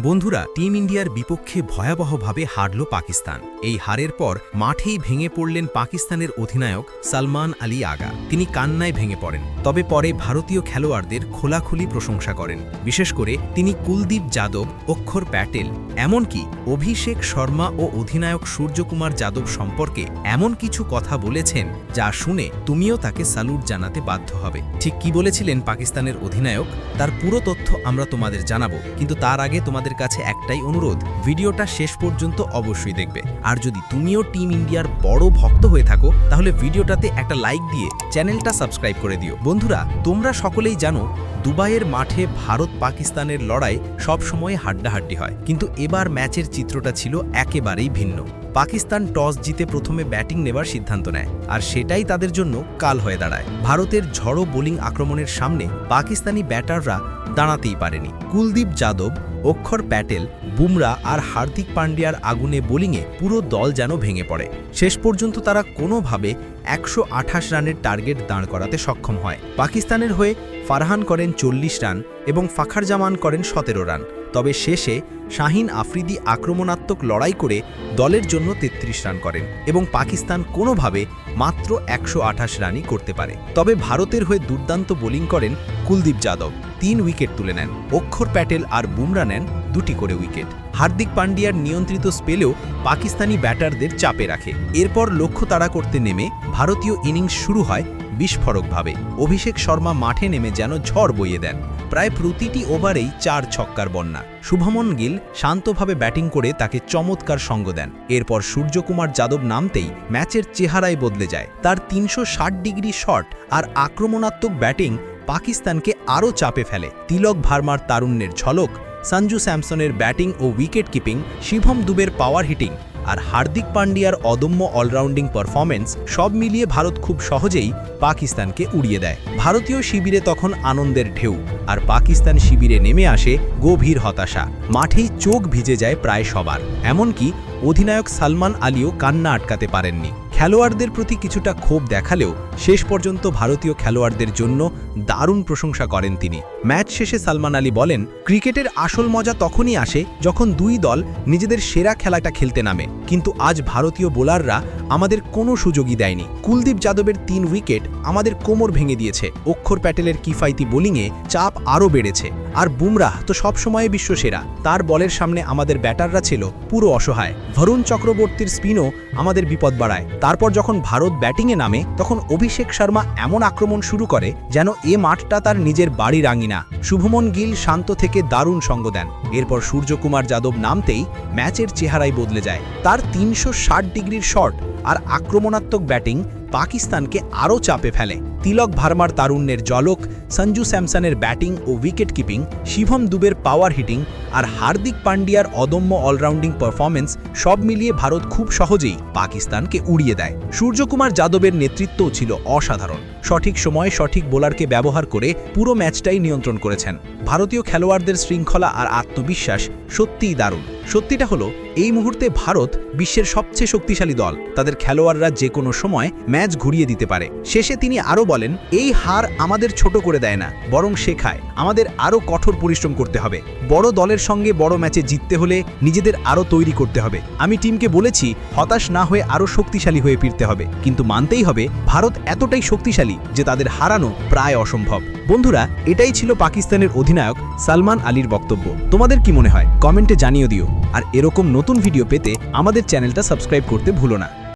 বন্ধুরা, টিম ইন্ডিয়ার বিপক্ষে ভয়াবহভাবে হারল পাকিস্তান। এই হারের পর মাঠেই ভেঙে পড়লেন পাকিস্তানের অধিনায়ক সালমান আলী আগা। তিনি কান্নায় ভেঙে পড়েন, তবে পরে ভারতীয় খেলোয়াড়দের খোলাখুলি প্রশংসা করেন। বিশেষ করে তিনি কুলদীপ যাদব, অক্ষর প্যাটেল, এমনকি অভিষেক শর্মা ও অধিনায়ক সূর্যকুমার যাদব সম্পর্কে এমন কিছু কথা বলেছেন যা শুনে তুমিও তাকে স্যালুট জানাতে বাধ্য হবে। ঠিক কি বলেছিলেন পাকিস্তানের অধিনায়ক? তার পুরো তথ্য আমরা তোমাদের জানাব, কিন্তু তার আগে তোমাদের কাছে একটাই অনুরোধ, ভিডিওটা শেষ পর্যন্ত অবশ্যই দেখবে। আর যদি তুমিও টিম ইন্ডিয়ার বড় ভক্ত হয়ে থাকো, তাহলে ভিডিওটাতে একটা লাইক দিয়ে চ্যানেলটা সাবস্ক্রাইব করে দিও। বন্ধুরা, তোমরা সকলেই জানো, দুবাইয়ের মাঠে ভারত পাকিস্তানের লড়াই সবসময় হাড্ডাহাড্ডি হয়। কিন্তু এবার ম্যাচের চিত্রটা ছিল একেবারেই ভিন্ন। পাকিস্তান টস জিতে প্রথমে ব্যাটিং নেবার সিদ্ধান্ত নেয়, আর সেটাই তাদের জন্য কাল হয়ে দাঁড়ায়। ভারতের ঝড়ো বোলিং আক্রমণের সামনে পাকিস্তানি ব্যাটাররা দাঁড়াতেই পারেনি। কুলদীপ যাদব, অক্ষর প্যাটেল, বুমরা আর হার্দিক পান্ডিয়ার আগুনে বোলিংয়ে পুরো দল যেন ভেঙে পড়ে। শেষ পর্যন্ত তারা কোনোভাবে একশো আঠাশ রানের টার্গেট দাঁড় করাতে সক্ষম হয়। পাকিস্তানের হয়ে ফারহান করেন চল্লিশ রান এবং ফাখার জামান করেন সতেরো রান। তবে শেষে শাহিন আফ্রিদি আক্রমণাত্মক লড়াই করে দলের জন্য ৩৩ রান করেন এবং পাকিস্তান কোনোভাবে মাত্র একশো আঠাশ রানই করতে পারে। তবে ভারতের হয়ে দুর্দান্ত বোলিং করেন কুলদীপ যাদব তিন উইকেট তুলে নেন। অক্ষর প্যাটেল আর বুমরা নেন দুটি করে উইকেট। হার্দিক পান্ডিয়ার নিয়ন্ত্রিত স্পেলেও পাকিস্তানি ব্যাটারদের চাপে রাখে। এরপর লক্ষ্য তাড়া করতে নেমে ভারতীয় ইনিংস শুরু হয় বিস্ফোরকভাবে। অভিষেক শর্মা মাঠে নেমে যেন ঝড় বইয়ে দেন। প্রায় প্রতিটি ওভারেই চার ছক্কার বন্যা। শুভমন গিল শান্তভাবে ব্যাটিং করে তাকে চমৎকার সঙ্গ দেন। এরপর সূর্যকুমার যাদব নামতেই ম্যাচের চেহারাই বদলে যায়। তার তিনশো ষাট ডিগ্রি শট আর আক্রমণাত্মক ব্যাটিং পাকিস্তানকে আরও চাপে ফেলে। তিলক ভার্মার তারুণ্যের ঝলক, সঞ্জু স্যামসনের ব্যাটিং ও উইকেট কিপিং, শিভম দুবের পাওয়ার হিটিং আর হার্দিক পান্ডিয়ার অদম্য অলরাউন্ডিং পারফরমেন্স সব মিলিয়ে ভারত খুব সহজেই পাকিস্তানকে উড়িয়ে দেয়। ভারতীয় শিবিরে তখন আনন্দের ঢেউ আর পাকিস্তান শিবিরে নেমে আসে গভীর হতাশা। মাঠেই চোখ ভিজে যায় প্রায় সবার। এমনকি অধিনায়ক সালমান আলীও কান্না আটকাতে পারেননি। খেলোয়াড়দের প্রতি কিছুটা ক্ষোভ দেখালেও শেষ পর্যন্ত ভারতীয় খেলোয়াড়দের জন্য দারুণ প্রশংসা করেন তিনি। ম্যাচ শেষে সালমান আলী বলেন, ক্রিকেটের আসল মজা তখনই আসে যখন দুই দল নিজেদের সেরা খেলাটা খেলতে নামে। কিন্তু আজ ভারতীয় বোলাররা আমাদের কোনো সুযোগই দেয়নি। কুলদীপ যাদবের তিন উইকেট আমাদের কোমর ভেঙে দিয়েছে। অক্ষর প্যাটেলের কিফাইতি বোলিংয়ে চাপ আরও বেড়েছে। আর বুমরাহ তো সবসময় বিশ্বসেরা। তার বলের সামনে আমাদের ব্যাটাররা ছিল পুরো অসহায়। ভরুণ চক্রবর্তীর স্পিনও আমাদের বিপদ বাড়ায়। তারপর যখন ভারত ব্যাটিংয়ে নামে, তখন অভিষেক শর্মা এমন আক্রমণ শুরু করে যেন এ মাঠটা তার নিজের বাড়ি রাঙিনা। শুভমন গিল শান্ত থেকে দারুণ সঙ্গ দেন। এরপর সূর্যকুমার যাদব নামতেই ম্যাচের চেহারাই বদলে যায়। তার তিনশো ষাট ডিগ্রির শট আর আক্রমণাত্মক ব্যাটিং পাকিস্তানকে আরও চাপে ফেলে। তিলক ভার্মার তারুণ্যের জলক, সঞ্জু স্যামসনের ব্যাটিং ও উইকেট কিপিং শিভম দুবের পাওয়ার হিটিং আর হার্দিক পান্ডিয়ার অদম্য অলরাউন্ডিং পারফরমেন্স সব মিলিয়ে ভারত খুব সহজেই পাকিস্তানকে উড়িয়ে দেয়। সূর্যকুমার যাদবের নেতৃত্বও ছিল অসাধারণ। সঠিক সময়ে সঠিক বোলারকে ব্যবহার করে পুরো ম্যাচটাই নিয়ন্ত্রণ করেছেন। ভারতীয় খেলোয়াড়দের শৃঙ্খলা আর আত্মবিশ্বাস সত্যিই দারুণ। সত্যিটা হলো এই মুহূর্তে ভারত বিশ্বের সবচেয়ে শক্তিশালী দল। তাদের খেলোয়াড়রা যে কোনো সময় ম্যাচ ঘুরিয়ে দিতে পারে। শেষে তিনি আরও বলেন, এই হার আমাদের ছোট করে দেয় না, বরং শেখায়। আমাদের আরও কঠোর পরিশ্রম করতে হবে। বড় দলের সঙ্গে বড় ম্যাচে জিততে হলে নিজেদের আরও তৈরি করতে হবে। আমি টিমকে বলেছি, হতাশ না হয়ে আরও শক্তিশালী হয়ে ফিরতে হবে। কিন্তু মানতেই হবে, ভারত এতটাই শক্তিশালী যে তাদের হারানো প্রায় অসম্ভব। বন্ধুরা, এটাই ছিল পাকিস্তানের অধিনায়ক সালমান আলীর বক্তব্য। তোমাদের কি মনে হয়? কমেন্টে জানিয়ে দিও। আর এরকম নতুন ভিডিও পেতে আমাদের চ্যানেলটা সাবস্ক্রাইব করতে ভুলো না।